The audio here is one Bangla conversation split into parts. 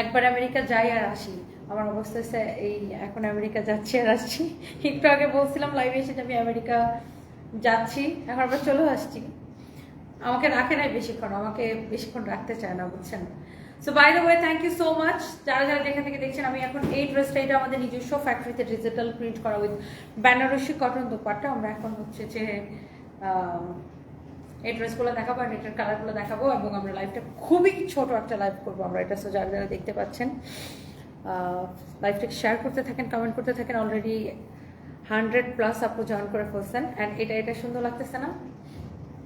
একবার আমেরিকা যাই আর আসি। আমার অবস্থা হচ্ছে এই, এখন আমেরিকা যাচ্ছি আর আসছি। একটু আগে বলছিলাম লাইভে এসে আমি আমেরিকা যাচ্ছি, এখন আবার চলেও আসছি। আমাকে রাখে নাই বেশিক্ষণ, আমাকে বেশিক্ষণ রাখতে চায় না, বুঝছেন? So by the way thank you so much যারা যারা যেখান থেকে দেখছেন, আমি এখন এই ড্রেসটা এটা আমাদের নিজস্ব ফ্যাক্টরিতে ডিজিটাল প্রিন্ট করা উইথ বেনারসি কটন দোপাট্টা, আমরা এখন হচ্ছে যে এই ড্রেসগুলো দেখাবো আর এটার কালারগুলো দেখাবো এবং আমরা লাইভটা খুবই ছোট একটা লাইভ করব আমরা। এটা সো যারা দেখতে পাচ্ছেন লাইভটাকে শেয়ার করতে থাকেন কমেন্ট করতে থাকেন অলরেডি হান্ড্রেড প্লাস আপু জয়েন করে ফেলছেন। অ্যান্ড এটা এটা সুন্দর লাগতেছে না?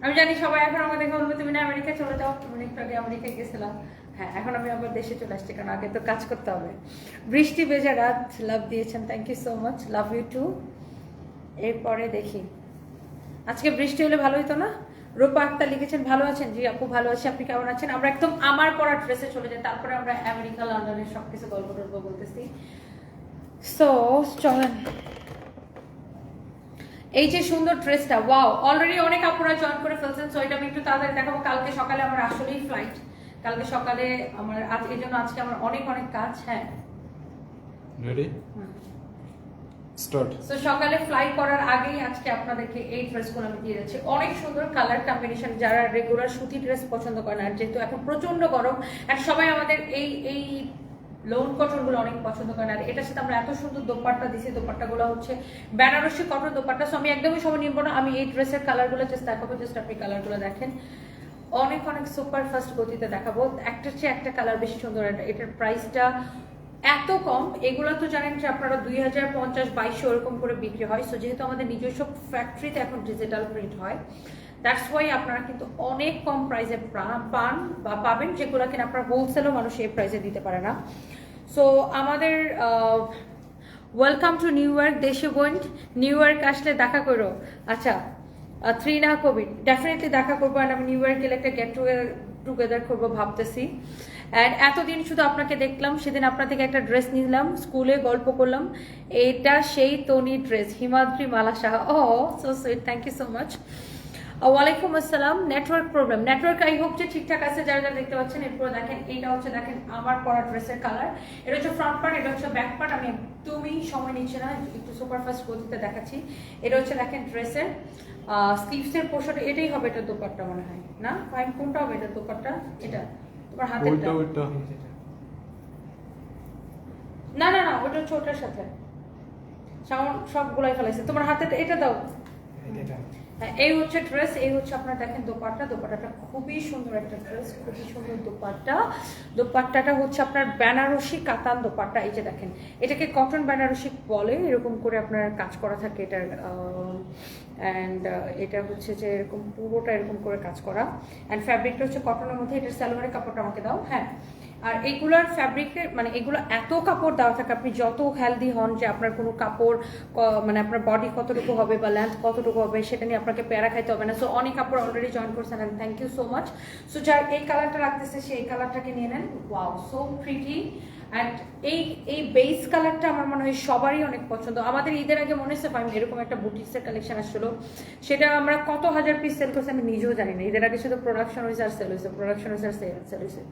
আমি জানি সবাই এখন আমাকে বলবে তুমি না আমেরিকা চলে যাও। একটু আগে আমেরিকায় গেছিলাম। হ্যাঁ এখন আমি আবার দেশে চলে আসছি, কারণ আগে তো কাজ করতে হবে। বৃষ্টি বেজে রাত লাভ দিয়েছেন thank you so much love you too এরপরে দেখি। আজকে বৃষ্টি হলে ভালো হতো না? রূপা আক্তার লিখেছেন ভালো আছেন? জি আপু ভালো আছি। আপনি কেমন আছেন? আমরা একদম আমার পড়া ড্রেসে চলে যাই। তারপরে আমরা আমেরিকা লন্ডনের সব কিছু গল্প টল্প বলতেছি। সো চলেন। এই যে সুন্দর ড্রেসটা ওয়াও অলরেডি অনেক আপুরা জয়েন করে ফেলছেন সো এটা আমি একটু তাড়াতাড়ি দেখাবো। কালকে সকালে আমার আসলেই ফ্লাইট কালকে সকালে আমার আজ এই জন্য আজকে আমার অনেক অনেক কাজ হ্যাঁ। Ready start. তো সকালে ফ্লাই করার আগেই আজকে আপনাদেরকে এই ড্রেসগুলো আমি দিয়ে যাচ্ছি অনেক সুন্দর কালার কম্বিনেশন যারা রেগুলার সুতি ড্রেস পছন্দ করেন আর যেহেতু এখন প্রচণ্ড গরম, আর সবাই আমাদের এই এই লোন কটনগুলো অনেক পছন্দ করেন আর এটার সাথে আমরা এত সুন্দর দোপাট্টা দিছি, দোপাট্টাগুলো হচ্ছে বেনারসি কটন দোপাট্টা। সো আমি একদমই সময় নিব না, আমি এই ড্রেসের কালারগুলো জাস্ট দেখাবো জাস্ট আপনি কালারগুলো দেখেন। অনেক অনেক সুপার ফাস্ট গতিতে দেখাবো। একটার চেয়ে একটা কালার বেশি সুন্দর এটা- এটার প্রাইসটা এত কম, এগুলো তো জানেন যে আপনারা দুই হাজার পঞ্চাশ, বাইশশো ওরকম করে বিক্রি হয়। সো যেহেতু আমাদের নিজস্ব ফ্যাক্টরিতে এখন ডিজিটাল প্রিন্ট হয় দ্যাটস ওয়াই আপনারা কিন্তু অনেক কম প্রাইসে পান বা পাবেন, যেগুলো কিনা আপনার হোলসেলও মানুষ এই প্রাইসে দিতে পারে না। সো আমাদের ওয়েলকাম টু নিউ ইয়র্ক দেশে বোন নিউ ইয়র্ক আসলে দেখা করো। আচ্ছা থ্রি না কোভিড ডেফিনেটলি দেখা করব আর আমি নিউ ইয়র্ক গেলে একটা গেট টুগেদার করব ভাবতেছি। অ্যান্ড এতদিন শুধু আপনাকে দেখলাম, সেদিন আপনার থেকে একটা ড্রেস নিলাম স্কুলে গল্প করলাম। এটা সেই Toni dress Himadri Mala Saha oh so sweet thank you so much ওয়ালাইকুম আসসালাম network problem network I hope যে ঠিকঠাক আছে, যারা যারা দেখতে পাচ্ছেন, এরপর দেখেন, এইটা হচ্ছে দেখেন আমার পরা ড্রেসের কালার এটা হচ্ছে ফ্রন্ট পার্ট এটা হচ্ছে ব্যাক পার্ট আমি একদমই সময় নিচ্ছি না, একটু সুপার ফাস্ট গতিতে দেখাচ্ছি। এটা হচ্ছে দেখেন ড্রেসের স্লিভসের পোর্শন এটাই হবে এটা দোপাট্টা মনে হয়, না? ফাইন কোনটা হবে এটা দোপাট্টা? এটা। ওইটা ওইটা। না না না ওটা হচ্ছে সাথে। সাউন্ড সবগুলাই ফেলাইছে। তোমার হাতে এটা দাও। হ্যাঁ, এই হচ্ছে ড্রেস এই হচ্ছে আপনার দেখেন দোপাট্টা। দোপাট্টাটা খুবই সুন্দর একটা ড্রেস খুবই সুন্দর দোপাট্টা। দোপাট্টাটা হচ্ছে আপনার বেনারসি কাতান দোপাট্টা। এই যে দেখেন এটাকে কটন বেনারসি বলে এরকম করে আপনার কাজ করা থাকে এটার অ্যান্ড এটা হচ্ছে যে এরকম পুরোটা এরকম করে কাজ করা। অ্যান্ড ফ্যাব্রিকটা হচ্ছে কটনের মধ্যে, এটার স্যালোয়ারের কাপড়টা আমাকে দাও। হ্যাঁ। আর এগুলার ফ্যাব্রিকের মানে এগুলো এত কাপড় দেওয়া থাকে, আপনি যত হেলদি হন যে আপনার কোনো কাপড় মানে আপনার বডি কতটুকু হবে বা লেন্থ কতটুকু হবে, সেটা নিয়ে আপনাকে প্যারা খাইতে হবে না। সো অনেক কাপড় অলরেডি জয়েন করছেন and thank you so much so যার এই কালারটা রাখতেছে, সেই কালারটাকে নিয়ে নেন। ওয়াও সো প্রিটি অ্যান্ড এই এই বেস কালারটা আমার মনে হয় সবারই অনেক পছন্দ। আমাদের ঈদের আগে মনে হচ্ছে ফাইন এরকম একটা বুটিক্সের কালেকশন আসছিল। সেটা আমরা কত হাজার পিস সেল করছি আমি নিজেও জানি না। ঈদের আগে শুধু প্রোডাকশন হয়েছে আর সেল হয়েছে প্রোডাকশন হয়েছে আর সেল হয়েছে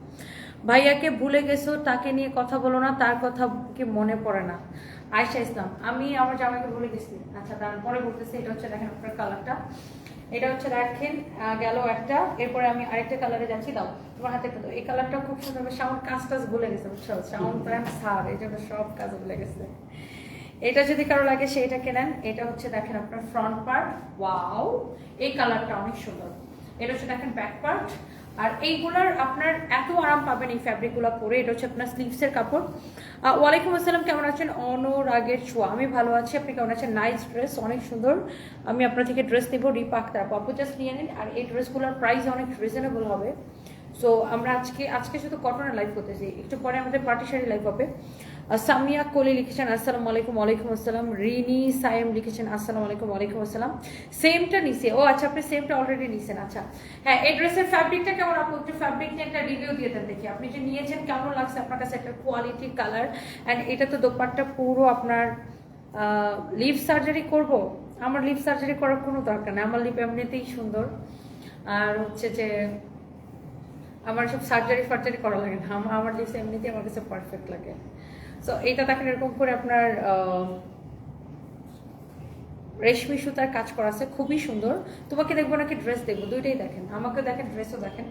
ভাইয়াকে ভুলে গেছো, তাকে নিয়ে কথা বলো না, তার কথা কি মনে পড়ে না? আয়সা ইসলাম, আমি আমার জামাইকে ভুলে গেছি। আচ্ছা তারপরে বলতেছি, এটা হচ্ছে দেখেন আপনার কালারটা এটা হচ্ছে দেখেন গেল একটা, এরপরে আমি আরেকটা কালারে যাচ্ছি, দাও, তোমার হাতে দাও। এই কালারটা খুব সুন্দর শাওন কাজ টাজ ভুলে গেছে, বুঝছ? শাওন প্রাণ সার, এই জন্য সব কাজ ভুলে গেছে। এটা যদি কারও লাগে, সেইটা কেনেন। এটা হচ্ছে দেখেন আপনার ফ্রন্ট পার্ট ওয়াও এই কালারটা অনেক সুন্দর। এটা হচ্ছে দেখেন ব্যাক পার্ট আর এইগুলার আপনার এত আরাম পাবেন এই ফ্যাব্রিকগুলো পরে, এটা হচ্ছে আপনার স্লিভসের কাপড়। ওয়ালাইকুম আসসালাম, কেমন আছেন? অনুরাগের ছোঁয়া। আমি ভালো আছি, আপনি কেমন আছেন? নাইস ড্রেস অনেক সুন্দর। আমি আপনার থেকে ড্রেস নেব, রিপাক তারা পাপু জাস্ট নিয়ে নিন, আর এই ড্রেসগুলোর প্রাইস অনেক রিজনেবল হবে। সো আমরা আজকে আজকে শুধু কটনের লাইভ করতেছি। একটু পরে আমাদের পার্টি শাড়ি লাইভ হবে। সামিয়া কোলি লিখেছেন, আসসালামু আলাইকুম, ওয়ালাইকুম আসসালাম। রিনি সায়েম লিখেছেন, আসসালামু আলাইকুম, ওয়ালাইকুম আসসালাম। সেমটা নিছে। ও আচ্ছা আপনি সেমটা অলরেডি নিছেন আচ্ছা। হ্যাঁ এই ড্রেসের ফ্যাব্রিকটা কেমন? আপু, একটু ফ্যাব্রিক নিয়ে একটা রিভিউ দিয়ে দেন দেখি। আপনি যে নিয়েছেন, কেমন লাগছে আপনার কাছে একটা কোয়ালিটি কালার অ্যান্ড এটা তো দোপাট্টা পুরো আপনার লিপ সার্জারি করব? আমার লিপ সার্জারি করার কোনো দরকার নেই। আমার লিপ এমনিতেই সুন্দর। আর হচ্ছে যে, আমার সব সার্জারি ফার্জারি করা লাগে না। আমার ড্রেস এমনিতেই আমার কাছে পারফেক্ট লাগে। সো এটা দেখেন এরকম করে আপনার রেশমি সুতার কাজ করা আছে, খুবই সুন্দর। তোমাকে দেখব নাকি ড্রেস দেখব, দুইটাই দেখেন। আমাকে দেখেন ড্রেসও দেখেন।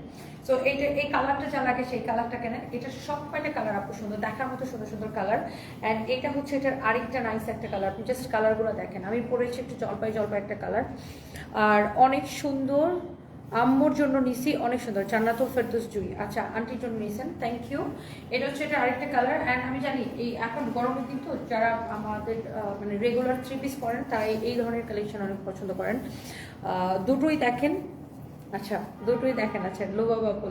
সো এইটা এই কালারটা যা লাগে, সেই কালারটা কেন এটা সব কয়টা কালার আপু, সুন্দর, দেখার মতো সুন্দর সুন্দর কালার অ্যান্ড এটা হচ্ছে এটার আরেকটা নাইস একটা কালার আপনি জাস্ট কালারগুলো দেখেন। আমি পরেছি একটু জলপাই জলপাই একটা কালার আর অনেক সুন্দর আম্মুর জন্য নিছি অনেক সুন্দর, জান্নাতুল ফেরদোস জুই। আচ্ছা আন্টির জন্য নিয়েছেন থ্যাংক ইউ এটা হচ্ছে এটা আরেকটা কালার অ্যান্ড আমি জানি এই এখন গরমের দিন তো যারা আমাদের মানে রেগুলার থ্রি পিস পরেন, তারা এই- ধরনের কালেকশন অনেক পছন্দ করেন। দুটোই দেখেন আচ্ছা দুটোই দেখেন আচ্ছা লোবা বাবু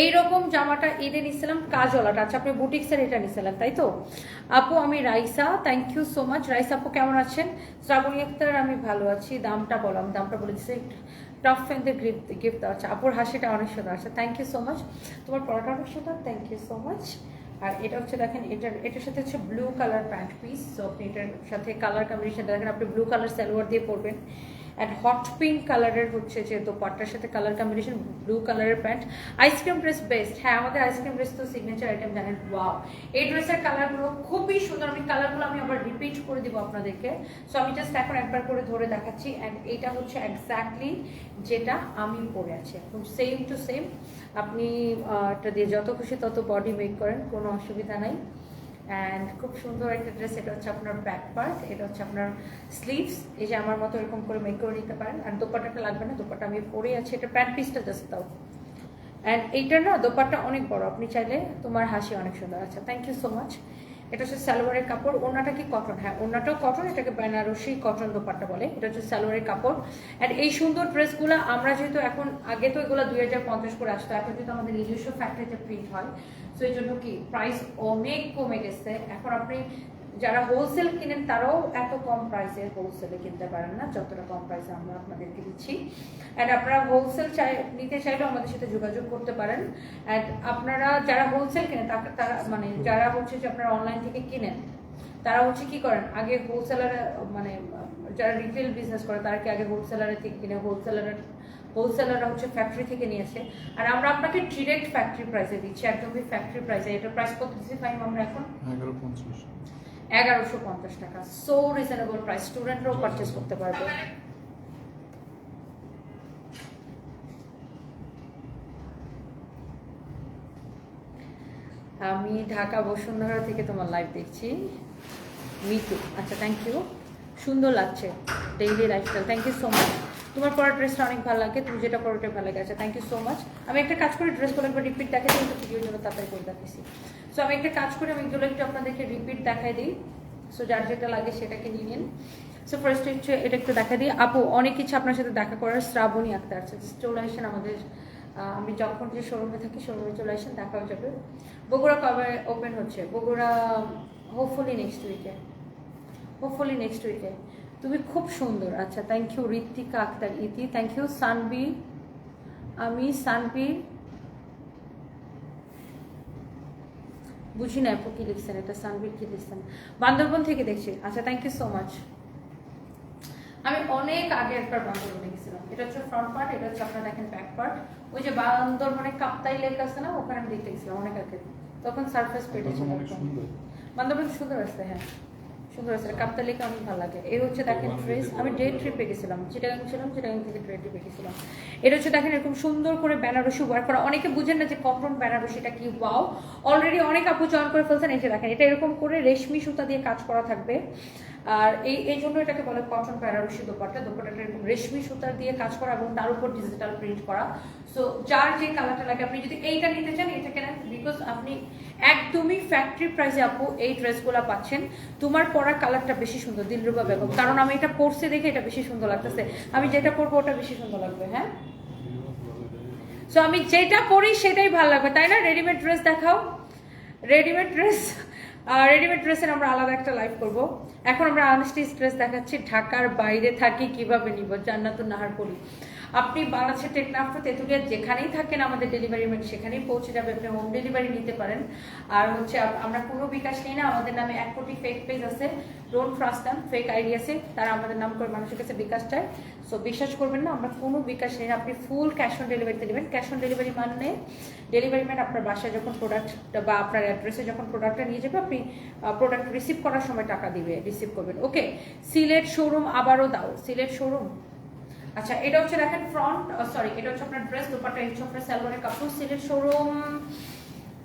এইরকম জামাটা ঈদে নিছিলাম কাজলাটা আচ্ছা আপনি বুটিক্সের এটা নিছিলেন, তাই তো? আপু, আমি Raisa thank you so much Raisa আপু, কেমন আছেন? শ্রাবণী আক্তার, আমি ভালো আছি। দামটা বলো, আমি দামটা বলে দিচ্ছি। টপ ফ্যানদের গিফট গিফট দেওয়া আচ্ছা আপুর হাসিটা অনেক সুন্দর আছে। থ্যাংক ইউ সো মাচ তোমার পড়াটা অনেক সুন্দর থ্যাংক ইউ সো মাচ আর এটা হচ্ছে দেখেন এটার এটার সাথে হচ্ছে blue colour pant piece so আপনি এটার সাথে কালার কম্বিনেশন দেখেন, আপনি ব্লু কালার সালোয়ার দিয়ে পরবেন। অ্যান্ড হট পিঙ্ক কালারের হচ্ছে যে দোপাট্টার সাথে কালার কম্বিনেশন ব্লু কালারের pant ice cream dress best হ্যাঁ আমাদের আইসক্রিম ড্রেস তো সিগনেচার আইটেম জানেন? ওয়াও এই ড্রেসের কালারগুলো খুবই সুন্দর। আমি কালারগুলো আমি আবার রিপিট করে দিব আপনাদেরকে। সো আমি জাস্ট এখন একবার করে ধরে দেখাচ্ছি। অ্যান্ড এটা হচ্ছে এক্স্যাক্টলি যেটা আমি পরে আছি এখন। সেম টু সেম আপনি এটা দিয়ে যত খুশি তত বডি মেক করেন, কোনো অসুবিধা নাই। অ্যান্ড খুব সুন্দর একটা ড্রেস এটা হচ্ছে আপনার ব্যাক পার্ট এটা হচ্ছে আপনার স্লিভস এই যে আমার মতো এরকম করে মেক করে নিতে পারেন। আর দোপাটাটা লাগবে না দোপাটা আমি পরে আছি, এটা প্যান্ট পিসটা জাস্ট দাও। অ্যান্ড এইটার না দোপাটা অনেক বড়, আপনি চাইলে তোমার হাসি অনেক সুন্দর। আচ্ছা থ্যাংক ইউ সো মাচ এটা হচ্ছে সালোয়ারের কাপড় ওনাটা কি কটন হ্যাঁ ওনাটাও কটন এটাকে বেনারসি কটন দোপাট্টা বলে। এটা হচ্ছে সালোয়ারের কাপড়। অ্যান্ড এই সুন্দর ড্রেসগুলো আমরা যেহেতু এখন, আগে তো এগুলো দুই হাজার পঞ্চাশ করে আসতো, এখন যেহেতু আমাদের নিজস্ব ফ্যাক্টরিতে প্রিন্ট হয় সো এই জন্য কি প্রাইস অনেক কমে গেছে। এখন আপনি যারা হোলসেল কিনেন, তারাও এত কম প্রাইসে হোলসেলে কিনতে পারেন না, যতটা কম প্রাইসে আমরা আপনাদেরকে দিচ্ছি। অ্যান্ড আপনারা হোলসেল চাই, নিতে চাইলেও আমাদের সাথে যোগাযোগ করতে পারেন। অ্যান্ড আপনারা যারা হোলসেল কেনেন তারা মানে যারা হচ্ছে যে আপনারা অনলাইন থেকে কিনেন, তারা হচ্ছে কি করেন, আগে হোলসেলারে মানে যারা রিটেল বিজনেস করে, তারা কি আগে হোলসেলারের থেকে কিনে হোলসেলারের হোলসেলাররা হচ্ছে ফ্যাক্টরি থেকে নিয়ে আসে। আর আমরা আপনাকে ডিরেক্ট ফ্যাক্টরি প্রাইসে দিচ্ছি, একদমই ফ্যাক্টরি প্রাইসে এটা প্রাইস কত দিচ্ছি ফাইম আমরা এখন? এগারো পঞ্চাশ। এগারোশো পঞ্চাশ টাকা। সো রিজনেবল প্রাইস স্টুডেন্টরাও পারচেস করতে পারবে। আমি ঢাকা বসুন্ধরা থেকে তোমার লাইভ দেখছি। মিতু আচ্ছা থ্যাংক ইউ সুন্দর লাগছে daily lifestyle thank you so much তোমার পরা ড্রেসটা অনেক ভালো লাগে, তুমি যেটা পরো ওটা ভালো লাগে। আচ্ছা থ্যাংক ইউ সো মাচ আমি একটা কাজ করে ড্রেসগুলো একবার রিপিট দেখাই দিই তো ভিডিওর জন্য তাড়াতাড়ি করে দেখাইছি সো আমি একটা কাজ করে, আমি এগুলো একটু আপনাদেরকে রিপিট দেখাই দিই। সো যার যেটা লাগে সেটাকে নিয়ে নিন। সো ফার্স্ট হচ্ছে এটা একটু দেখা দিই। আপু, অনেক কিছু আপনার সাথে দেখা করার শ্রাবণী আক্তার আছে। চলে আসেন আমাদের আমি যখন যে শোরুমে থাকি শোরুমে চলে আসেন, দেখা হয়ে যাবে। বগুড়া কবে ওপেন হচ্ছে? বগুড়া হোপফুলি নেক্সট উইকে হোপফুলি নেক্সট উইকে তুমি খুব সুন্দর। আচ্ছা thank you Ritwika Akter Iti. Thank you Sanbi. আমি সানবীর বুঝি না আপু কি লিখছেন এটা সানবীর কি লিখছেন? বান্দরবন থেকে দেখছি। আচ্ছা থ্যাংক ইউ সো মাচ আমি অনেক আগে একবার বান্দরবনে গেছিলাম এটা হচ্ছে ফ্রন্ট পার্ট এটা হচ্ছে আপনারা দেখেন ব্যাক পার্ট ওই যে বান্দরবনে কাপ্তাই লেক আছে না ওখানে আমি দেখতে গেছিলাম অনেক আগে। তখন সারফেস পেটে বান্দরবান সুন্দর আছে হ্যাঁ। সুন্দর আছে কাপ্তা লেকে অনেক ভালো লাগে। এই হচ্ছে দেখেন ড্রেস আমি ডে ট্রিপে গেছিলাম চিটাগাং ছিলাম চিটাগাং থেকে ডে ট্রিপে গেছিলাম। এটা হচ্ছে দেখেন এরকম সুন্দর করে বেনারসি ওয়ার্ক করা। অনেকে বুঝেন না যে কটন বেনারসিটা কি ওয়াও অলরেডি অনেক আপু চয়ন করে ফেলছেন এই যে দেখেন এটা এরকম করে রেশমি সুতা দিয়ে কাজ করা থাকবে। আর এই এই জন্য এটাকে বলে কটন বেনারসি দোপাট্টা। দোপাট্টাটা এরকম রেশমি সুতার দিয়ে কাজ করা এবং তার উপর ডিজিটাল প্রিন্ট করা। সো যার যে কালারটা লাগে, আপনি যদি এইটা নিতে চান এটা কেনেন? বিকজ আপনি একদমই ফ্যাক্টরি প্রাইসে আপু এই ড্রেসগুলো পাচ্ছেন। তোমার পরা কালারটা বেশি সুন্দর, দিলরুবা বেগম। কারণ আমি এটা পরছে দেখে এটা বেশি সুন্দর লাগতেছে। আমি যেটা পরবো ওটা বেশি সুন্দর লাগবে হ্যাঁ? সো আমি যেটা পরি সেটাই ভালো লাগবে, তাই না? রেডিমেড ড্রেস দেখাও। রেডিমেড ড্রেস রেডিমেড ড্রেসের আমরা আলাদা একটা লাইভ করব। এখন আমরা আনস্টিচ ড্রেস দেখাচ্ছি। ঢাকার বাইরে থাকি, কীভাবে নিব? জান্নাতুন নাহার পরি। আপনি বাংলাদেশের টেকনাফ তেঁতুলিয়া, যেখানেই থাকেন আমাদের ডেলিভারি ম্যান সেখানেই পৌঁছে যাবে, আপনি হোম ডেলিভারি নিতে পারেন। আর হচ্ছে আমরা কোনো বিকাশ নেই না, আমাদের নামে এক কোটি ফেক পেজ আছে ডোন্ট ট্রাস্ট নাম ফেক আইডি আছে, তারা আমাদের নাম করে মানুষের কাছে বিকাশ চায়। সো বিশ্বাস করবেন না, আমরা কোনো বিকাশ নেই না। আপনি ফুল ক্যাশ অন ডেলিভারিতে নেবেন। ক্যাশ অন ডেলিভারি মানে ডেলিভারি ম্যান আপনার বাসায় যখন প্রোডাক্ট বা আপনার অ্যাড্রেসে যখন প্রোডাক্টটা নিয়ে যাবে, আপনি প্রোডাক্ট রিসিভ করার সময় টাকা দিবে রিসিভ করবেন। ওকে সিলেট শোরুম আবারও দাও, সিলেট শোরুম আচ্ছা এটা হচ্ছে দেখেন ফ্রন্ট সরি এটা হচ্ছে আপনার ড্রেস দুপাটা হচ্ছে আপনার সালোয়ারের কাপড় সিলেট শোরুম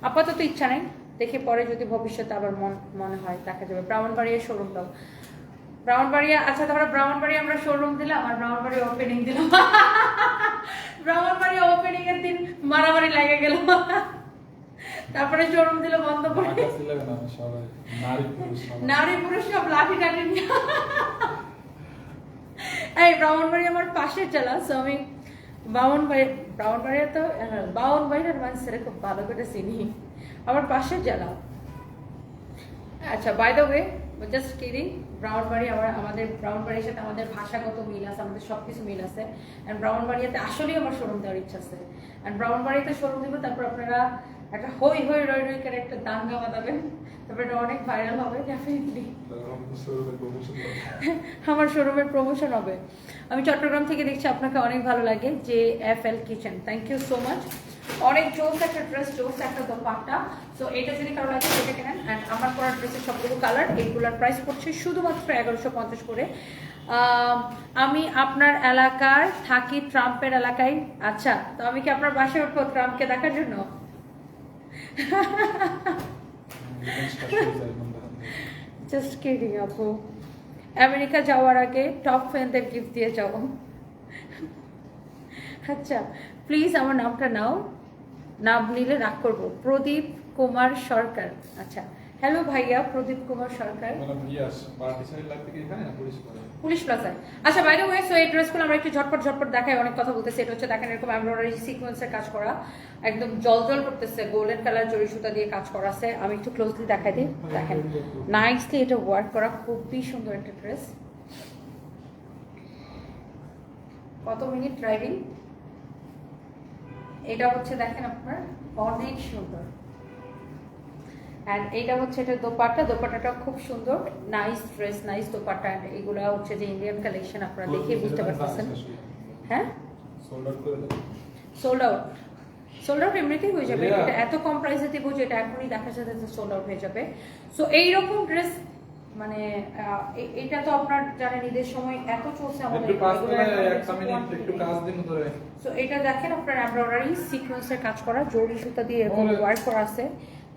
আপাতত ইচ্ছা নেই দেখে পরে যদি ভবিষ্যতে আবার মন মনে হয় দেখা যাবে। ব্রাহ্মণবাড়িয়া শোরুম দাও ব্রাহ্মণবাড়িয়া আচ্ছা তাহলে ব্রাহ্মণবাড়িয়া আমরা শোরুম দিলাম আর ব্রাহ্মণবাড়িয়া ওপেনিং দিলাম। ব্রাহ্মণবাড়িয়া ওপেনিং এর দিন মারামারি লেগে গেল। তারপরে শোরুম দিল বন্ধ করে। নারী পুরুষ সব লাঠি টাঠি নিয়ে এই ব্রাহ্মণবাড়ি আমার পাশের জেলা সো আমি বামনবাড়ি ব্রাহ্মণবাড়িয়া তো হ্যাঁ, বামনবাড়িয়ার মানুষের খুব ভালো করে চিনি। আমার পাশের জেলা। আচ্ছা by the way just kidding ব্রাউনবাড়ি আমার আমাদের ব্রাউনবাড়ির সাথে আমাদের ভাষাগত মিল আছে আমাদের সব কিছু মিল আছে। অ্যান্ড ব্রাউনবাড়িয়াতে আসলেই আমার শোরুম দেওয়ার ইচ্ছা আছে। অ্যান্ড ব্রাউনবাড়িতে শোরুম দিব তারপর আপনারা একটা হই হই রই রই করে একটা দাঙ্গা বাঁধাবেন তারপরে এটা অনেক ভাইরাল হবে ডেফিনেটলি। আমার শোরুমের প্রমোশন হবে। আমি চট্টগ্রাম থেকে দেখছি আপনাকে অনেক ভালো লাগে, যে F L kitchen thank you so much অনেক জোস একটা ড্রেস জোস একটা দোপাট্টা। সো এটা যদি কারও লাগে, সেটা কেনেন। অ্যান্ড আমার পরা ড্রেসের সবগুলো কালার এইগুলোর প্রাইস পড়ছে শুধুমাত্র এগারোশো পঞ্চাশ করে। আমি আপনার এলাকার থাকি ট্রাম্পের এলাকায়। আচ্ছা তো আমি কি আপনার বাসায় উঠবো ট্রাম্পকে দেখার জন্য জিনিসটা শুরু যায় মন দেখান থেকে। জাস্ট কিডিং আপু আমেরিকা যাওয়ার আগে টপ ফ্যানদের গিফট দিয়ে যাব আচ্ছা প্লিজ আমার নামটা নাও। নাম নিলে রাগ করব। প্রদীপ কুমার সরকার। আচ্ছা হ্যালো ভাইয়া প্রদীপ কুমার সরকার। পুলিশ? প্লাজায়। আচ্ছা বাইরে ওয়ে সো এই ড্রেসগুলো আমরা একটু ঝটপট ঝটপট দেখাই অনেক কথা বলতেছে। এটা হচ্ছে দেখেন এরকম এমব্রয়ডারি সিকোয়েন্সের কাজ করা। একদম জল জল করতেছে গোল্ডেন কালার জরি সুতা দিয়ে কাজ করা আছে। আমি একটু ক্লোজলি দেখাই দিই। দেখেন নাইসলি এটা ওয়ার্ক করা খুবই সুন্দর একটা ড্রেস কত মিনিট ড্রাইভিং এটা হচ্ছে দেখেন আপনার অনেক সুন্দর। অ্যান্ড এইটা হচ্ছে এটা দোপাট্টা। দোপাট্টাটা খুব সুন্দর। Nice dress nice dupatta. And এগুলা হচ্ছে যে ইন্ডিয়ান কালেকশন আপনারা দেখে বুঝতে পারতেছেন। হ্যাঁ। সোল্ড আউট সোল্ড আউট এমনিতেই হয়ে যাবে। এটা এত কম প্রাইসে দিব এখনই দেখা যাচ্ছে যে সোল্ড আউট হয়ে যাবে। সো এইরকম ড্রেস মানে এটা তো আপনার জানেন ঈদের সময় এত চলছে আমাদের সো এটা দেখেন আপনার এমব্রয়ডারি সিকোয়েন্সের কাজ করা জরি সুতা দিয়ে এরকম ওয়ার্ক করা আছে।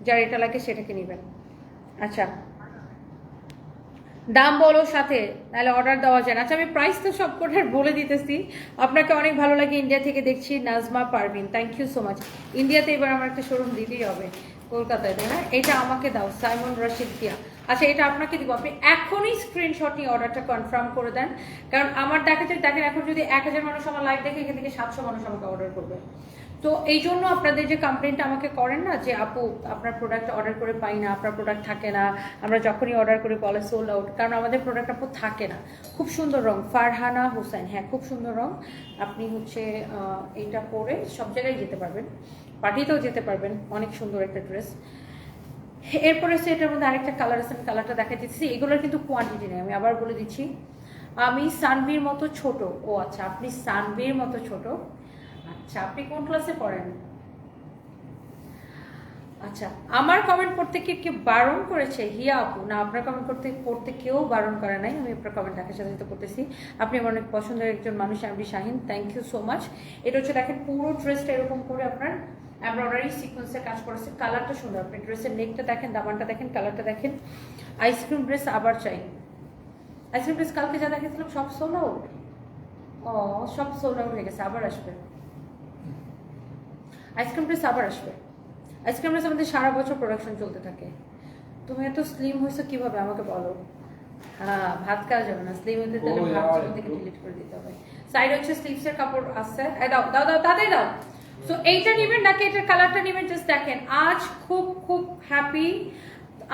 যার এটা লাগে সেটাকে নেবেন। আচ্ছা। দাম বলো সাথে, তাহলে অর্ডার দেওয়া যায় আচ্ছা আমি প্রাইস তো সব কটার বলে দিতেছি। আপনাকে অনেক ভালো লাগে ইন্ডিয়া থেকে দেখছি, Nazma Parvin. Thank you so much ইন্ডিয়াতে এবার আমার একটা শোরুম দিতেই হবে, কলকাতায়, তাই এটা আমাকে দাও, সাইমন রশিদ দিয়া আচ্ছা এটা আপনাকে দিব। আপনি এখনই স্ক্রিনশট নিয়ে অর্ডারটা কনফার্ম করে দেন। কারণ আমার দেখা যায় দেখেন, এখন যদি এক হাজার মানুষ আমার লাইভ দেখে এখান থেকে সাতশো মানুষ আমাকে অর্ডার করবে। তো এই জন্য আপনাদের যে কমপ্লেনটা আমাকে করেন না যে, আপু, আপনার প্রোডাক্ট অর্ডার করে পাই না, আপনার প্রোডাক্ট থাকে না, আমরা যখনই অর্ডার করি, বলে সোল্ড আউট কারণ আমাদের প্রোডাক্ট আপু থাকে না। খুব সুন্দর রং, ফারহানা হোসেন। হ্যাঁ খুব সুন্দর রং। আপনি হচ্ছে এটা পরে সব জায়গায় যেতে পারবেন। পার্টিতেও যেতে পারবেন। অনেক সুন্দর একটা ড্রেস এরপরে হচ্ছে এটার মধ্যে আরেকটা কালার আছে, আমি কালারটা দেখা দিচ্ছি এগুলোর কিন্তু কোয়ান্টিটি নেই, আমি আবার বলে দিচ্ছি। আমি সানভির মতো ছোট। ও আচ্ছা আপনি সানভির মতো ছোট। আচ্ছা আপনি কোন ক্লাসে পড়েন? আচ্ছা আমার কমেন্ট পড়তে কি কেউ বারণ করেছে? হিয়া আপু, না, আপনার কমেন্ট করতে, পড়তে কেউ বারণ করে নাই, আমি আপনার কমেন্ট দেখার সাথে সাথে করতেছি আপনি আমার অনেক পছন্দের একজন মানুষ, আমি Shahin thank you so much এটা হচ্ছে, দেখেন, পুরো ড্রেসটা এরকম করে আপনার এমব্রয়ডারি সিকোয়েন্সের কাজ করেছে। কালারটা সুন্দর, আপনি ড্রেসের নেকটা দেখেন, দামানটা দেখেন কালারটা দেখেন। আইসক্রিম ড্রেস আবার চাই। আইসক্রিম ড্রেস কালকে যা দেখেছিলাম সব সোল আউট ও, সব সোল আউট হয়ে গেছে, আবার আসবে। আইসক্রিম ড্রেস আবার আসবে। আইসক্রিম আমাদের সারা বছর প্রোডাকশন চলতে থাকে। তুমি এত স্লিম হয়েছো কীভাবে আমাকে বলো? হ্যাঁ ভাত খাওয়া যাবে না। স্লিম হতে তাহলে ভাত থেকে ডিলিট করে দিতে হবে। সাইড হচ্ছে স্লিভস এর কাপড় আছে। দাও দাও দাও তাড়াতাড়ি দাও। সো এইটা নেবেন নাকি এটার কালারটা নেবেন? জাস্ট দেখেন আজ খুব খুব হ্যাপি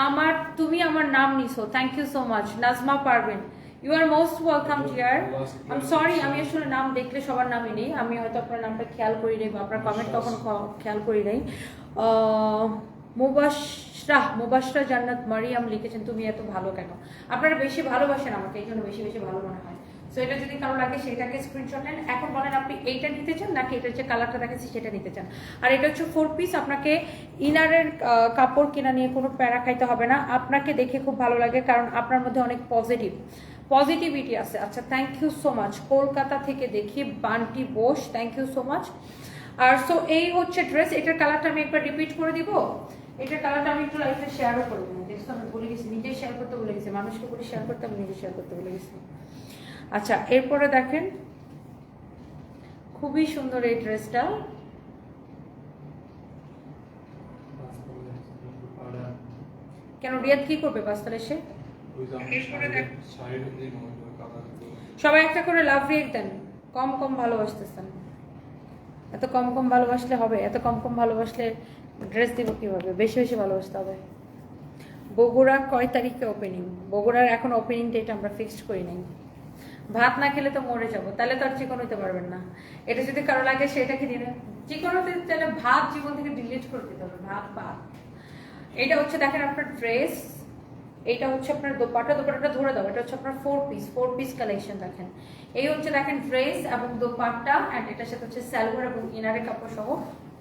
আমার তুমি আমার নাম নিছো। Thank you so much Nazma পারবেন you are most welcome dear um sorry আমি আসলে নাম দেখলে সবার নামই নেই। আমি হয়তো আপনার নামটা খেয়াল করি নাই বা আপনার কমেন্ট তখন খেয়াল করি নাই। আহ, মুবাশরাহ মুবাশরা জান্নাত মারিয়াম লিখেছেন তুমি এত ভালো কেন? আপনারা বেশি ভালোবাসেন আমাকে এই জন্য বেশি বেশি ভালো মনে হয়। সো এটা যদি কারও লাগে সেটাকে স্ক্রিনশট নেন। এখন বলেন আপনি এইটা নিতে চান নাকি এটা যে কালারটা দেখাচ্ছি সেটা নিতে চান? আর এটা হচ্ছে ফোর পিস আপনাকে ইনারের কাপড় কেনা নিয়ে কোনো প্যারা খাইতে হবে না। আপনাকে দেখে খুব ভালো লাগে কারণ আপনার মধ্যে অনেক পজিটিভ পজিটিভিটি আছে। আচ্ছা thank you so much Kolkata থেকে দেখি Bunty Bose thank you so much R so এই হচ্ছে ড্রেস এটার কালারটা আমি একবার রিপিট করে দিব। এটার কালারটা আমি একটু লাইফে শেয়ারও করে দেবো। যেহেতু আমি বলে গেছি নিজে শেয়ার করতে বলে গেছি। মানুষকে বলে শেয়ার করতে আমি নিজে শেয়ার করতে বলে গেছি। আচ্ছা এরপরে দেখেন খুবই সুন্দর এই ড্রেসটা কেন রিয়াদ কি করবে পাঁচতলা এসে? সবাই একটা করে লাভ রিয়েক দেন। কম কম ভালোবাসতেছেন। এত কম কম ভালোবাসলে হবে এত কম কম ভালোবাসলে ড্রেস দিব কীভাবে? বেশি বেশি ভালোবাসতে হবে। বগুড়া কয় তারিখে ওপেনিং বগুড়ার এখন ওপেনিং ডেট আমরা ফিক্সড করি নাই। ভাত না খেলে তো মরে যাব তাহলে তো আর চিকন হতে পারবেন না। এটা যদি কারও লাগে সেটা সেটাকে দিনে চিকন হতে তাহলে ভাত জীবন থেকে ডিলিট করে দিতে হবে ভাত ভাত। এটা হচ্ছে দেখেন আপনার ড্রেস এটা হচ্ছে আপনার দোপাটা দোপাটাটা ধরে দাও, এটা হচ্ছে আপনার four piece four piece collection দেখেন। এই হচ্ছে দেখেন ড্রেস এবং দোপাট্টা অ্যান্ড এটার সাথে হচ্ছে সালোয়ার এবং ইনারের কাপড় সহ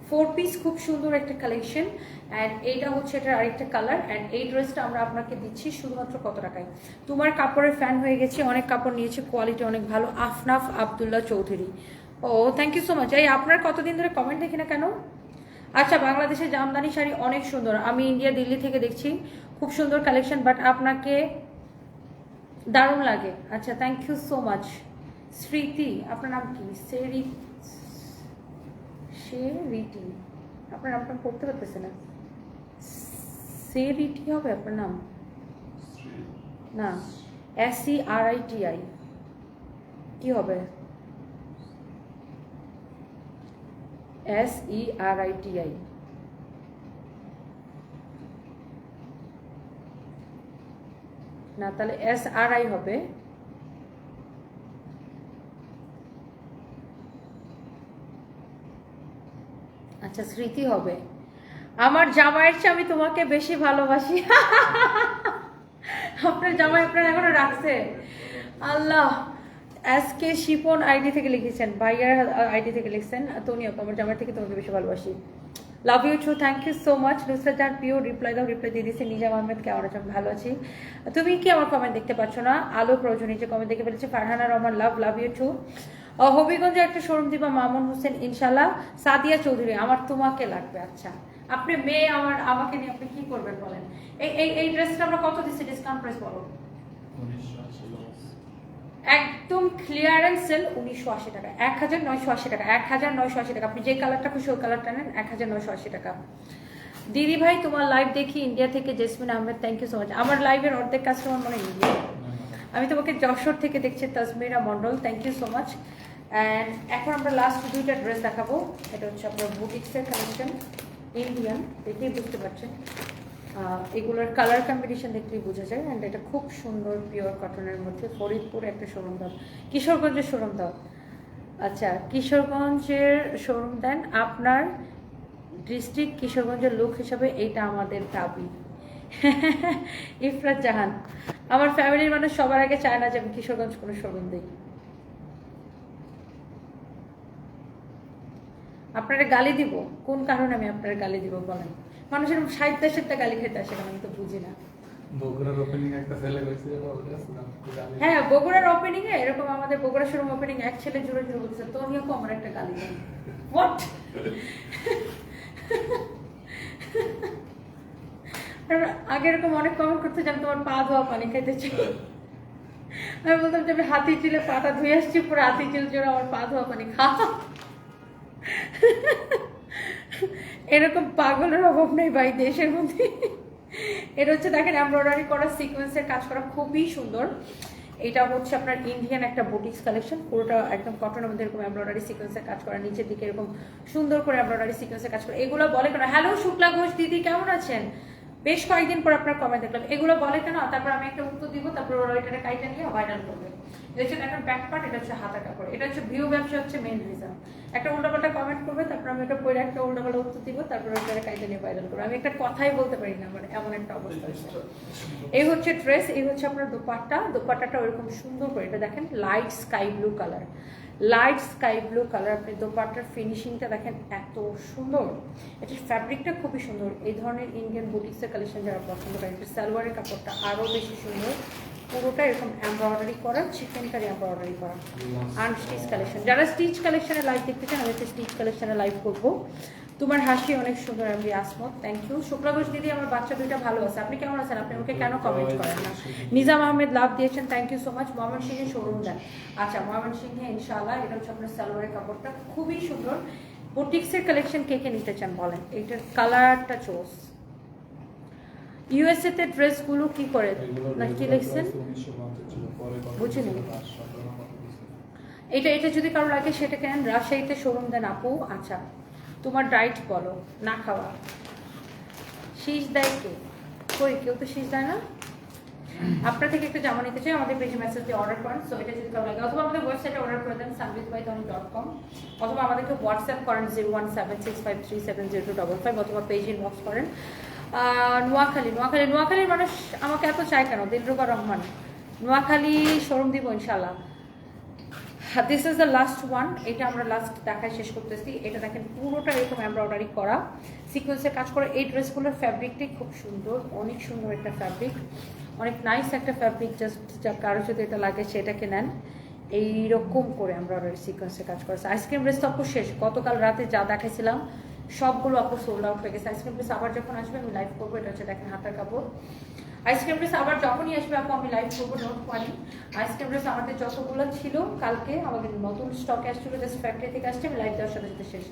ফোর পিস খুব সুন্দর একটা কালেকশন অ্যান্ড এইটা হচ্ছে এটার আরেকটা কালার অ্যান্ড এই ড্রেসটা আমরা আপনাকে দিচ্ছি শুধুমাত্র কত টাকায়? তোমার কাপড়ের ফ্যান হয়ে গেছে, অনেক কাপড় নিয়েছে কোয়ালিটি অনেক ভালো, Afnaf Abdullah Chowdhury. Oh thank you so much এই আপনার কতদিন ধরে কমেন্ট দেখি না কেন? আচ্ছা বাংলাদেশের জামদানি শাড়ি অনেক সুন্দর। আমি ইন্ডিয়া দিল্লি থেকে দেখছি। খুব সুন্দর কালেকশন বাট আপনাকে দারুণ লাগে। আচ্ছা থ্যাংক ইউ সো মাচ স্মৃতি আপনার নাম কি? সেরি শেরিটি আপনার নামটা পড়তে পারতেছে না। সেরিটি হবে আপনার নাম? না S C R I T I কি হবে? S E R I T I না, তাহলে এস আর আই হবে আচ্ছা স্মৃতি হবে। আমার জামাইয়ের চেয়ে আমি তোমাকে বেশি ভালোবাসি। আপনার জামাই আপনার এখনও রাখছে। আল্লাহ। আজকে শিপন আইডি থেকে লিখেছেন ভাইয়ার আইডি থেকে লিখছেন তনি আপু আমার জামাই থেকে তোমাকে বেশি ভালোবাসি। Love you too thank you so much Nusrat Jan pure reply দাও রিপ্লাই দিয়ে দিয়েছে। নিজাম আহমেদ কেমন আছো? আমি ভালো আছি। তুমি কি আমার কমেন্ট দেখতে পাচ্ছ না? আলো প্রয়োজনীয় যে কমেন্ট দেখে ফেলেছে, Farhana Rahman love love you too হবিগঞ্জে একটা শোরুম দিবা, মামুন হোসেন ইনশাল্লাহ সাদিয়া চৌধুরী, আমার তোমাকে লাগবে আচ্ছা। আপনি মেয়ে, আমার, আমাকে নিয়ে আপনি কি করবেন বলেন? এই এই এই ড্রেসটা আমরা কত দিচ্ছি? ডিসকাউন্ট প্রাইস বলো। একদম ক্লিয়ারেন্স সেল উনিশশো আশি টাকা এক হাজার নয়শো আশি টাকা এক হাজার নয়শো আশি টাকা। আপনি যে কালারটা খুশি, ওই কালারটা নেন এক হাজার নয়শো আশি টাকা। দিদি ভাই, তোমার লাইভ দেখি ইন্ডিয়া থেকে Jesmin Ahmed thank you so much আমার লাইভের অর্ধেক কাস্টমার মনে ইন্ডিয়া আমি তোমাকে যশোর থেকে দেখছি, Tajmira Mondal thank you so much and এখন আমরা লাস্ট দুইটা ড্রেস দেখাবো। এটা হচ্ছে আপনার বুটিক্সের কালেকশন ইন্ডিয়ান দেখেই বুঝতে পারছেন। এগুলোর কালার কম্বিনেশন দেখলেই বোঝা যায়। অ্যান্ড এটা খুব সুন্দর পিওর কটনের মধ্যে ফরিদপুর একটা শোরুম দাও। কিশোরগঞ্জের শোরুম দাও। আচ্ছা কিশোরগঞ্জের শোরুম দেন আপনার ডিস্ট্রিক্ট কিশোরগঞ্জের লোক হিসাবে এইটা আমাদের দাবি। ইফরাত জাহান, আমার ফ্যামিলির মানুষ সবার আগে চায় না যে আমি কিশোরগঞ্জ কোনো শোরুম দিই। আপনারা গালি দিব। কোন কারণে আমি আপনার গালি দিব বলেন? মানুষের সাহিত্য সাহিত্য গালি খেতে আসে কেন আমি তো বুঝি না। বগুড়ার ওপেনিং একটা ছেলে না। হ্যাঁ বগুড়ার ওপেনিং এ এরকম আমাদের বগুড়া শোরুম ওপেনিং এক ছেলে জুড়ে জুড়ে বলছে তো নিয়ে আমার একটা গালি দেন হোয়াট আগে এরকম অনেক কমেন্ট করতে যে তোমার পা ধোয়া পানি খাইতে চাই। আমি বলতাম যে আমি হাতি চিলে পাটা ধুয়ে আসছি পুরো হাতি চিল জোরে আমার পা ধোয়া পানি খা এরকম পাগলের অভাব নেই ভাই দেশের মধ্যে। এটা হচ্ছে দেখেন এমব্রয়ডারি করা সিকোয়েন্সের কাজ করা খুবই সুন্দর। এটা হচ্ছে আপনার ইন্ডিয়ান একটা বুটিক্স কালেকশন পুরোটা একদম কটনের মধ্যে এরকম এমব্রয়ডারি সিকোয়েন্সের কাজ করা, নিচের দিকে এরকম সুন্দর করে এমব্রয়ডারি সিকোয়েন্সের কাজ করা। এগুলো বলে কেন হ্যালো শুক্লা ঘোষ, দিদি কেমন আছেন? বেশ কয়েকদিন পর আপনার কমেন্ট দেখলাম। এগুলো বলে কেন? তারপর আমি একটা উত্তর দিব, তারপর ওরা এটা কাইটা নিয়ে ভাইরাল করবে। এটা হচ্ছে একটা ব্যাক পার্ট এটা হচ্ছে হাতা কাপড়। এটা হচ্ছে ভিউ ব্যবসা হচ্ছে মেইন রিজন একটা উল্টাপাল্টা কমেন্ট করবে, তারপর আমি এটা পরে একটা উল্টাপাল্টা উত্তর দিব, তারপর ওটা কাইটা নিয়ে ভাইরাল করবে। আমি একটা কথাই বলতে পারি না আমার এমন একটা অবস্থা এই হচ্ছে ড্রেস এই হচ্ছে আপনার দোপাট্টা। দোপাট্টাটা ওরকম সুন্দর করে, এটা দেখেন light sky blue colour light sky blue colour আপনি দোপাট্টার ফিনিশিংটা দেখেন এত সুন্দর। এটার ফ্যাব্রিকটা খুবই সুন্দর। এই ধরনের ইন্ডিয়ান বুটিক্সের কালেকশন যারা পছন্দ করেন সালোয়ারের কাপড়টা আরও বেশি সুন্দর। পুরোটা এরকম এমব্রয়ডারি করা চিকেন কারি এমব্রয়ডারি করা। আন স্টিচ কালেকশন যারা স্টিচ কালেকশনে লাইভ দেখতে চান আমি স্টিচ কালেকশনে লাইভ করব। তোমার হাসি অনেক সুন্দর, আমি আসমত। থ্যাংক ইউ শুক্লা দিদি, আমার বাচ্চা দুইটা ভালো আছে। আপনি কেমন আছেন? আপনি আমাকে কেন কমেন্ট করেন না? নিজাম আহমেদ লাভ দিয়েছেন thank you so much Mohammad সিংহে showroom দেন আচ্ছা মোহাম্মদ সিংহে ইনশাআল্লাহ এটা হচ্ছে আপনার সালোয়ারের কাপড়টা খুবই সুন্দর। বুটিক্সের কালেকশন কে কে নিতে চান বলেন? এইটার কালারটা চোস ইউএসএ তে ড্রেসগুলো কি করে? না, কি লিখছেন? বুঝিনি। এটা এটা যদি কারও লাগে সেটা কেন রাজশাহীতে শোরুম দেন আপু আচ্ছা। তোমার ডায়েট বলো, না খাওয়া। শীষ দেয় কে? কই, কেউ তো শীষ দেয় না? আপনার থেকে একটা জামা নিতে চাই, আমাদের পেজে মেসেজ দিয়ে অর্ডার করেন। সো এটা যদি কারও লাগে অথবা আমাদের ওয়েবসাইটে অর্ডার করে দেন সানভিজ বাই ডট কম অথবা আমাদেরকে হোয়াটসঅ্যাপ করেন zero one seven six five three seven zero two double five অথবা পেজ ইনবক্স করেন। নোয়াখালী। নোয়াখালী নোয়াখালীর মানুষ আমাকে এত চায় কেন? দিলরুবা রহমান। নোয়াখালী শোরুম দিব ইনশাল্লাহ this is the last one এটা আমরা লাস্ট দেখায় শেষ করতেছি। এটা দেখেন, পুরোটা এরকম এমব্রয়ডারি করা। সিকোয়েন্সের কাজ করা। এই ড্রেসগুলোর ফ্যাব্রিকটাই খুব সুন্দর। অনেক সুন্দর একটা ফ্যাব্রিক অনেক নাইস একটা ফ্যাব্রিক জাস্ট কারও যদি এটা লাগে সেটাকে নেন। এইরকম করে এমব্রয়ডারি সিকোয়েন্সের কাজ করেছে আইসক্রিম আপু শেষ। গতকাল রাতে যা দেখাইছিলাম সবগুলো আপু সোল্ড আউট হয়ে গেছে। আইসক্রিম প্রেস আবার যখন আসবে, আমি লাইভ করব, এটা হচ্ছে দেখেন হাতার কাপড়। আইসক্রিম প্রেস আবার যখনই আসবে আপু, আমি লাইভ করব নোট পানি আইসক্রিম প্রেস আমাদের যতগুলো ছিল কালকে, আমাদের নতুন স্টকে আসছিল জাস্ট ফ্যাক্টরি থেকে আসছে, আমি লাইভ দেওয়ার সাথে সাথে শেষ।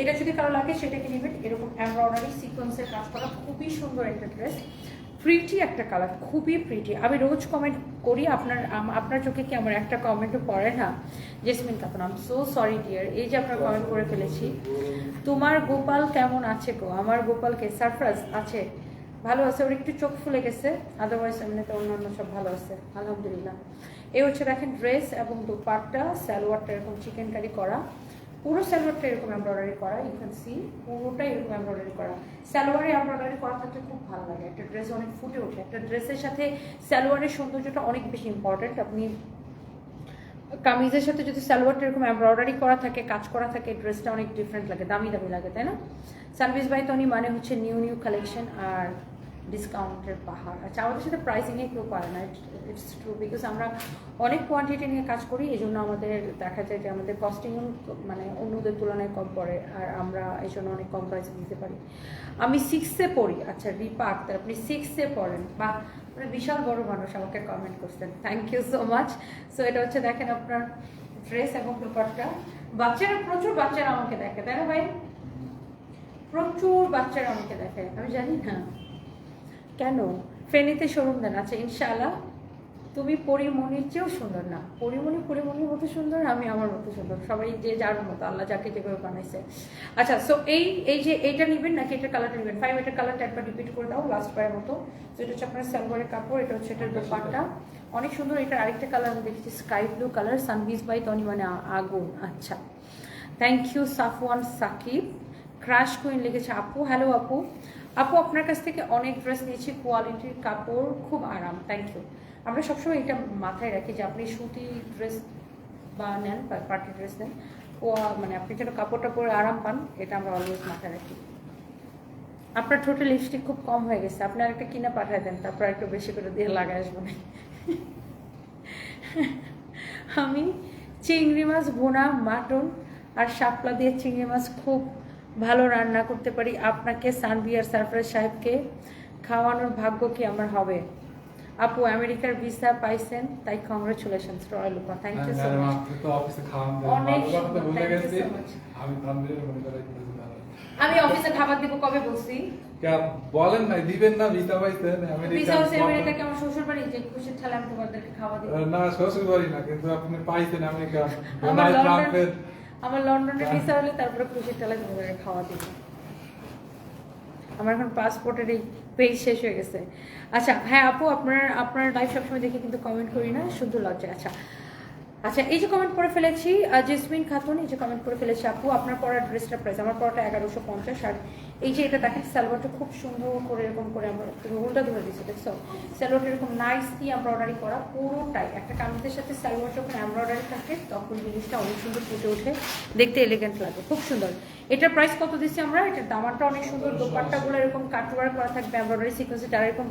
এটা যদি কারও লাগে, সেটাকে নেবেন। এরকম এমব্রয়ডারি সিকোয়েন্সের কাজ করা, খুবই সুন্দর একটা ড্রেস প্রিটি একটা কালার খুবই প্রিটি আমি রোজ কমেন্ট করি, আপনার আপনার চোখে কি আমার একটা কমেন্টও পড়ে না? Jesmin Kapoor um so sorry dear এই যে আপনার কমেন্ট করে ফেলেছি। তোমার গোপাল কেমন আছে গো? আমার গোপালকে সারপ্রাইজ আছে। ভালো আছে, ওর একটু চোখ ফুলে গেছে। আদারওয়াইজ এমনিতে অন্যান্য সব ভালো আছে। আলহামদুলিল্লাহ। এই হচ্ছে দেখেন ড্রেস এবং দোপাট্টা সালোয়ারটা এরকম চিকেন কারি করা। পুরো সালোয়ারটা এরকম এমব্রয়ডারি করা ইউ ক্যান সি পুরোটাই এরকম এমব্রয়ডারি করা। সালোয়ারে এমব্রয়ডারি করা থাকলে খুব ভালো লাগে। একটা ড্রেস অনেক ফুটে ওঠে। একটা ড্রেসের সাথে সালোয়ারের সৌন্দর্যটা অনেক বেশি ইম্পর্টেন্ট আপনি কামিজের সাথে যদি সালোয়ারটা এরকম এমব্রয়ডারি করা থাকে, কাজ করা থাকে ড্রেসটা অনেক ডিফারেন্ট লাগে, দামি দামি লাগে, তাই না? সার্ভিস বাই তনি মানে হচ্ছে নিউ নিউ কালেকশন আর ডিসকাউন্টের পাহাড়। আচ্ছা আমাদের সাথে প্রাইসিংয়ে কেউ পারে না। ইটস ট্রু বিকজ আমরা অনেক কোয়ান্টিটি নিয়ে কাজ করি, এই জন্য আমাদের দেখা যায় যে আমাদের কস্টিং মানে অন্যদের তুলনায় কম পড়ে, আর আমরা এই জন্য অনেক কম প্রাইসে দিতে পারি। আমি সিক্সে পড়ি। আচ্ছা রিপা আক্তার, আপনি সিক্সে পড়েন। বা মানে বিশাল বড় মানুষ, আমাকে কমেন্ট করছেন। Thank you so much so এটা হচ্ছে দেখেন আপনার ড্রেস এবং পেপারটা বাচ্চারা, প্রচুর বাচ্চারা আমাকে দেখে, তাই না ভাই? প্রচুর বাচ্চারা আমাকে দেখে। আমি জানি না। কেন? ফেনীতে শোরুম দেন। আচ্ছা ইনশাআল্লাহ। তুমি পরিমণির চেয়েও সুন্দর না। পরিমণি পরিমণির মতো সুন্দর আমি আমার মতো সুন্দর। সবাই যে যার মতো আল্লাহ যাকে যেভাবে বানাইছে। আচ্ছা সো এই এই যে এইটা নেবেন নাকি এটা কালারটা নেবেন? ফাইভ এটার কালারটা একবার রিপিট করে দাও লাস্ট বারের মতো। তো এটা হচ্ছে আপনার সালোয়ারের কাপড় এটা হচ্ছে এটার দোপাট্টা। অনেক সুন্দর এটার আরেকটা কালার আমি দেখেছি sky blue colour Sanbi's by Toni মানে আগুন। আচ্ছা। Thank you Safwan Sakib crush queen লিখেছে আপু হ্যালো আপু। আপু, আপনার কাছ থেকে অনেক ড্রেস নিয়েছি কোয়ালিটির কাপড় খুব আরাম থ্যাংক ইউ আমরা সবসময় এটা মাথায় রাখি যে আপনি সুতি ড্রেস বা নেন পার্টি ড্রেস নেন মানে আপনি যেন কাপড়টা পরে আরাম পান, এটা আমরা অলওয়েজ মাথায় রাখি। আপনার ঠোঁটে লিপস্টিক খুব কম হয়ে গেছে, আপনি আরেকটা কিনে পাঠায় দেন, তারপর একটু বেশি করে দিয়ে লাগাই আসব না আমি চিংড়ি মাছ, ভুনা, মাটন আর শাপলা দিয়ে চিংড়ি মাছ খুব ভালো রান্না করতে পারি। আপনাকে সানবিয়ার সারফরাজ সাহেবকে খাওয়ানোর ভাগ্য কি আমার হবে? আপু আমেরিকার ভিসা পাইছেন তাই কংগ্রেচুলেশন রয়্যাল উপা থ্যাংক ইউ সো মাচ অনেক আমি অফিসে খাবার দিব কবে বলছি? বলেন না দিবেন না ভিসা পাইছেন আমেরিকা ভিসা হচ্ছে আমেরিকাকে আমার শ্বশুর বাড়ি যে খুশির ঠেলে আমি তোমাদেরকে খাওয়া দিব। না শ্বশুর বাড়ি না কিন্তু আপনি পাইছেন আমেরিকা আমার ডোনাল্ড লন্ডন ট্রাম্পের আমার লন্ডনে ভিসা হলে তারপরে খুশির ঠেলে তোমাদেরকে খাওয়া দিব। আমার এখন পাসপোর্টের এই পেজ শেষ হয়ে গেছে। আচ্ছা হ্যাঁ আপু, আপনার আপনার লাইফ সবসময় দেখে কিন্তু কমেন্ট করি না, শুধু লজ্জা আচ্ছা আচ্ছা এই যে কমেন্ট করে ফেলেছি জেসমিন খাতুন, এই যে কমেন্ট করে ফেলেছি আপু, আপনার পড়ার ড্রেসটা প্রাইস আমার পড়াটা এগারোশো পঞ্চাশ আর এই যে এটা দেখেন সালোয়ারটা খুব সুন্দর করে এরকম করে আমরা রোলটা ধরে দিচ্ছি দেখছ? সালোয়ারটা এরকম নাইস দিয়ে এমব্রয়ডারি করা পুরোটাই। একটা কামিজের সাথে সালোয়ার যখন এমব্রয়ডারি থাকে, তখন জিনিসটা অনেক সুন্দর ফুটে ওঠে, দেখতে এলিগেন্ট লাগে, খুব সুন্দর। এটার প্রাইস কত দিচ্ছি আমরা? এটার দামারটা অনেক সুন্দর, দোপাট্টাগুলো এরকম কাটওয়ার করা থাকবে এমব্রয়ডারি সিকোয়েন্সে যারা এরকম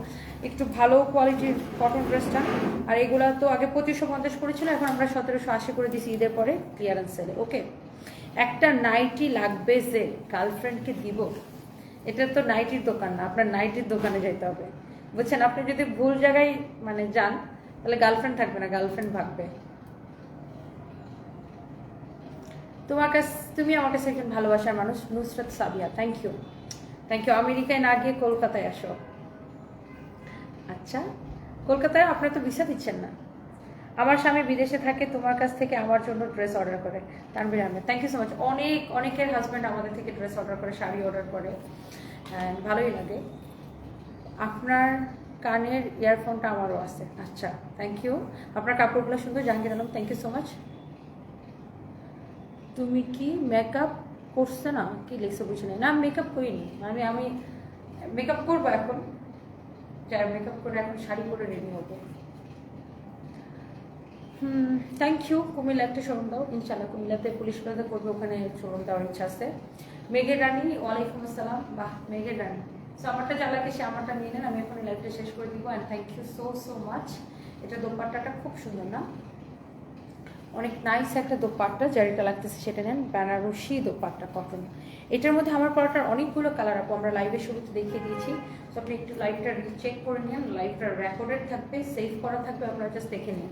একটু ভালো কোয়ালিটির কটন ড্রেসটা আর এগুলো তো আগে পঁচিশশো পঞ্চাশ করেছিল এখন আমরা সতেরোশো আশি করে দিছি ঈদের পরে ক্লিয়ারেন্স সেলে ওকে একটা নাইটি লাগবে যে গার্লফ্রেন্ডকে দিব। এটা তো নাইটির দোকান না, আপনার নাইটির দোকানে যেতে হবে। বুঝছেন, আপনি যদি ভুল জায়গায় মানে যান, তাহলে গার্লফ্রেন্ড থাকবে না গার্লফ্রেন্ড ভাগবে। তোমার কাছ, তুমি আমার কাছে একজন ভালোবাসার মানুষ, Nusrat Sabiya thank you thank you আমেরিকায় না গিয়ে কলকাতায় আসো। আচ্ছা কলকাতায় আপনারা তো ভিসা দিচ্ছেন না। আমার স্বামী বিদেশে থাকে, তোমার কাছ থেকে আমার জন্য ড্রেস অর্ডার করে। Tanbir Ahmed thank you so much অনেক, অনেকের হাজব্যান্ড আমাদের থেকে ড্রেস অর্ডার করে, শাড়ি অর্ডার করে ভালোই লাগে। আপনার কানের ইয়ারফোনটা আমারও আছে। আচ্ছা থ্যাংক ইউ আপনার কাপড়গুলো সুন্দর, Jahangir Alam thank you so much তুমি কি মেকআপ করছ না? কি লিখছো বুঝি। না মেকআপ করিনি। মানে আমি মেকআপ করব এখন। যাই মেকআপ করে এখন শাড়ি পরে রেডি হব। হুম থ্যাংক ইউ কুমিল্লা একটা শোরুম দাও। ইনশাল্লাহ কুমিল্লাতে পুলিশ প্লাজা করবে, ওখানে শোরুম দেওয়ার ইচ্ছা আছে। মেঘের রানী, ওয়ালাইকুম আসসালাম। বাহ, মেঘের রানী। সো আমারটা চালাকে সে আমারটা নিয়ে নেন, আমি এখন লাইভটা শেষ করে দিব। And thank you so so much এটা দোপাট্টাটা খুব সুন্দর না? অনেক নাইস একটা দোপাট্টা যেটা লাগতেছে সেটা নেন, বেনারসি দোপাট্টা কটন এটার মধ্যে আমার পরাটার অনেকগুলো কালার আপু আমরা লাইভে শুরুতে দেখিয়ে দিয়েছি। তো আপনি একটু লাইভটা চেক করে নিন লাইভটা রেকর্ডেড থাকবে সেভ করা থাকবে, আপনারা জাস্ট দেখে নিন।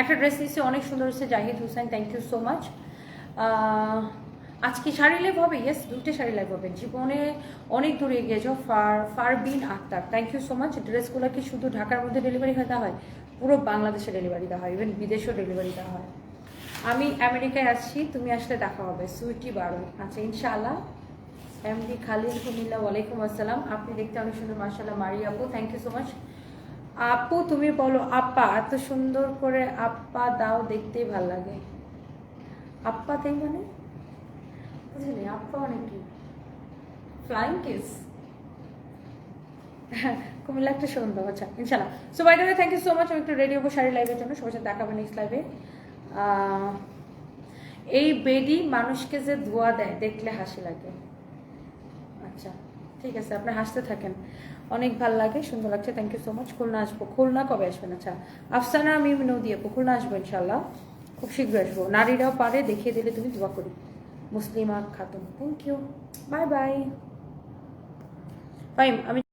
একটা ড্রেস নিচ্ছে অনেক সুন্দর হচ্ছে Zahid Hussain thank you so much আজকে শাড়ি লাইভ হবে ইয়েস দুইটা শাড়ি লাইভ হবে। জীবনে অনেক দূরে এগিয়েছ fur, Farbin Akter thank you so much ড্রেসগুলো কি শুধু ঢাকার মধ্যে ডেলিভারি হয় দেওয়া হয়, পুরো বাংলাদেশে ডেলিভারি দেওয়া হয় ইভেন বিদেশেও ডেলিভারি দেওয়া হয়। আমি আমেরিকায় আসছি, তুমি আসলে দেখা হবে। সুইটি বারো। আচ্ছা ইনশাআল্লাহ। এমডি খালিদ কুমিল্লা, ওয়ালাইকুম আসসালাম। আপনি দেখতে অনেক সুন্দর মার্শাল্লাহ মারি আপু থ্যাংক ইউ সো মাচ আপু, তুমি বলো, আপা, এত সুন্দর করে আপা দাও, দেখতেই ভালো লাগে। আপা দেই মানে? বুঝলি আপা অনেক কি? ফ্লাইং কিস কুমিল্লা একটা সুন্দর আচ্ছা ইনশাল্লাহ so by the thank you so much আমি একটু রেডি হব শাড়ি লাইভের জন্য। সবার সাথে দেখাবো নেক্সট লাইভে এই বেডি মানুষকে যে ধোয়া দেয়, দেখলে হাসি লাগে। আচ্ছা ঠিক আছে আপনি হাসতে থাকেন। অনেক ভালো লাগে, সুন্দর লাগছে thank you so much Khulna আসব। খুলনা কবে আসবেন? আচ্ছা আফসানা আমি আপু খুলনা আসব ইনশাল্লাহ খুব শীঘ্রই আসব। নারীরাও পারে, দেখিয়ে দিলে তুমি দোয়া করি। Muslima Khatun. Thank you bye bye Faim আমি